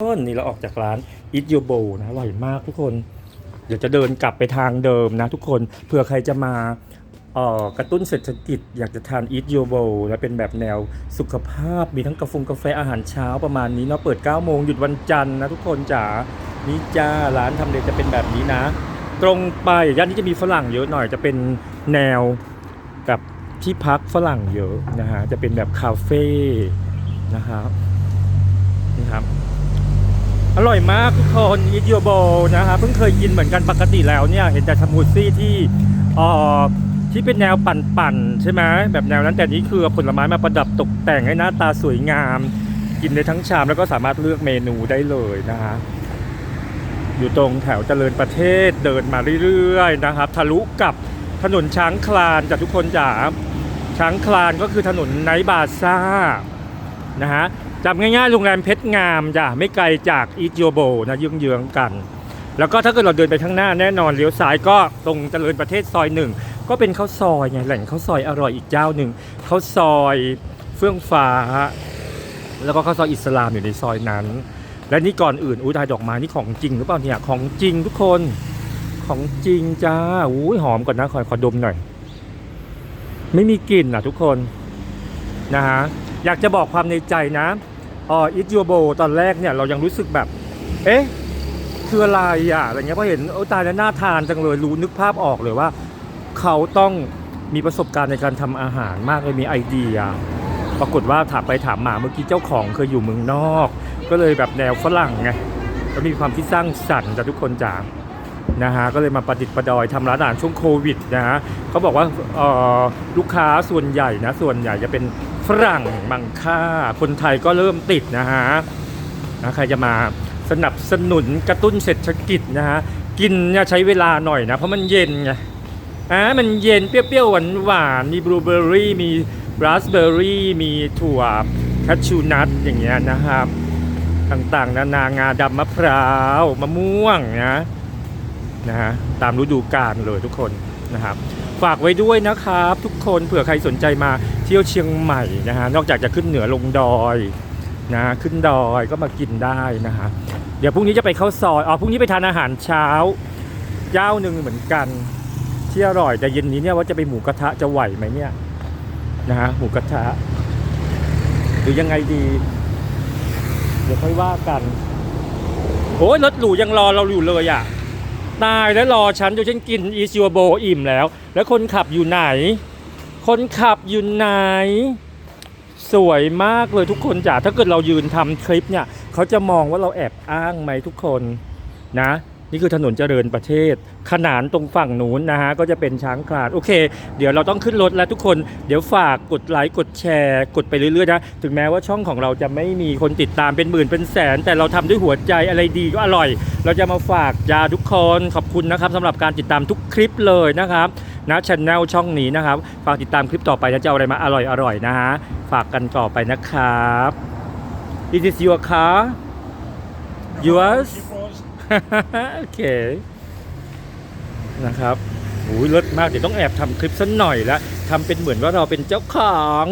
ต้นนี่เราออกจากร้าน Eat Your Bowl นะอร่อยมากทุกคน เดี๋ยวจะเดินกลับไปทางเดิมนะทุกคนเผื่อใครจะมาเอ่อกระตุ้นเศรษฐกิจอยากจะทาน Eat Your Bowl และเป็นแบบแนวสุขภาพมีทั้งกาแฟกาแฟอาหารเช้าประมาณนี้เนาะเปิด 9 โมงหยุดวันจันทร์นะทุกคนจ๋านี่จ้าร้านทำเลจะเป็นแบบนี้นะ ตรงไปย่านนี้จะมีฝรั่งเยอะหน่อยจะเป็นแนวกับที่พักฝรั่งเยอะนะฮะจะเป็นแบบคาเฟ่นะครับนี่ครับ อร่อยมากทุกคนอีทโยโบนะครับเพิ่งเคยกินเหมือนกันปกติแล้วเนี่ย เห็นแต่สมูซี่ที่อ่อที่เป็นแนวปั่นๆใช่ไหมแบบแนวนั้นแต่นี้คือเอาผลไม้มาประดับตกแต่งให้หน้าตาสวยงาม กินได้ทั้งชามแล้วก็สามารถเลือกเมนูได้เลยนะฮะอยู่ตรงแถวเจริญประเทศเดินมาเรื่อยๆนะครับทะลุกับถนนช้างคลานจากทุกคนจ๋าช้างคลานก็คือถนนไนบาซ่า นะฮะจำง่ายๆโรงแรมเพชรงามจ้ะไม่ไกลจากอีทโยโบนะเยื้องๆกัน แล้วก็ถ้าเกิดเราเดินไปข้างหน้าแน่นอนเลี้ยวซ้ายก็ตรงเจริญประเทศซอยหนึ่งก็เป็นข้าวซอยไงแหล่งข้าวซอยอร่อยอีกเจ้าหนึ่งข้าวซอยเฟื่องฟ้า แล้วก็ข้าวซอยอิสลามอยู่ในซอยนั้น และนี่ก่อนอื่นอุ้ยทายดอกไม้นี่ของจริงหรือเปล่าเนี่ยของจริงทุกคนของจริงจ้าอุ้ยหอมก่อนนะขอขอดมหน่อย ไม่มีกลิ่นอะทุกคนนะฮะ อยากจะบอกความในใจนะอ๋ออิทยูโบตอนแรกเนี่ยเรายังรู้สึกแบบ เอ๊ะคืออะไรอะอะไรเงี้ยพอเห็นโอ้ตายแล้วน่าทานจังเลยรู้นึกภาพออกเลยว่า เขาต้องมีประสบการณ์ในการทำอาหารมากเลยมีไอเดียปรากฏว่าถามไปถามมาเมื่อกี้เจ้าของเคยอยู่เมืองนอก ก็เลยแบบแนวฝรั่งไงก็มีความคิดสร้างสรรค์จากทุกคนจ๋านะฮะก็เลยมาประดิษฐ์ประดอยทำร้านอาหารช่วงโควิดนะฮะเขาบอกว่าออลูกค้าส่วนใหญ่นะส่วนใหญ่จะเป็น ฝรั่งมังค่า คนไทยก็เริ่มติดนะฮะนะใครจะมาสนับสนุนกระตุ้นเศรษฐกิจนะฮะกินเนี่ยใช้เวลาหน่อยนะ เพราะมันเย็นไงอ่ามันเย็นเปรี้ยวๆหวานๆมีบลูเบอร์รี่มีราสเบอร์รี่มีถั่วแคชชูนัทอย่างเงี้ยนะครับ ต่างๆนานางาดำมะพร้าว มะม่วงนะนะฮะตามฤดูกาลเลยทุกคน นะครับ ฝากไว้ด้วยนะครับ ทุกคนเผื่อใครสนใจมาเที่ยวเชียงใหม่นะฮะนอกจากจะขึ้นเหนือลงดอยนะขึ้นดอยก็มากินได้นะฮะเดี๋ยวพรุ่งนี้จะไปเข้าซอยอ๋อพรุ่งนี้ไปทานอาหารเช้าเจ้าหนึ่งเหมือนกัน ที่อร่อยแต่เย็นนี้เนี่ยว่าจะไปหมูกระทะจะไหวไหมเนี่ยนะฮะหมูกระทะหรือยังไงดี เดี๋ยวค่อยว่ากันโอ้ยรถหรูยังรอเราอยู่เลยอะ ตายแล้วรอฉันจนฉันกินอีซิวโบอิ่มแล้ว แล้วคนขับอยู่ไหน คนขับอยู่ไหน สวยมากเลยทุกคนจ้ะถ้าเกิดเรายืนทำคลิปเนี่ย เขาจะมองว่าเราแอบอ้างไหมทุกคนนะ นี่คือถนนเจริญประเทศ ขนานตรงฝั่งนู้นนะฮะ ก็จะเป็นช้างคลาน โอเค เดี๋ยวเราต้องขึ้นรถแล้วทุกคน เดี๋ยวฝากกดไลค์ กดแชร์ กดไปเรื่อยๆนะ ถึงแม้ว่าช่องของเราจะไม่มีคนติดตามเป็นหมื่นเป็นแสน แต่เราทำด้วยหัวใจอะไรดีก็อร่อย เราจะมาฝากยาทุกคน ขอบคุณนะครับสำหรับการติดตามทุกคลิปเลยนะครับนะช anel ช่องนี้นะครับ ฝากติดตามคลิปต่อไปนะจะเอาอะไรมาอร่อยๆนะฮะ ฝากกันต่อไปนะครับ Is this your car yours โอเค นะครับโอ้ยรถมาก เดี๋ยวต้องแอบทำคลิปสักหน่อยละทำเป็นเหมือนว่าเราเป็นเจ้าของ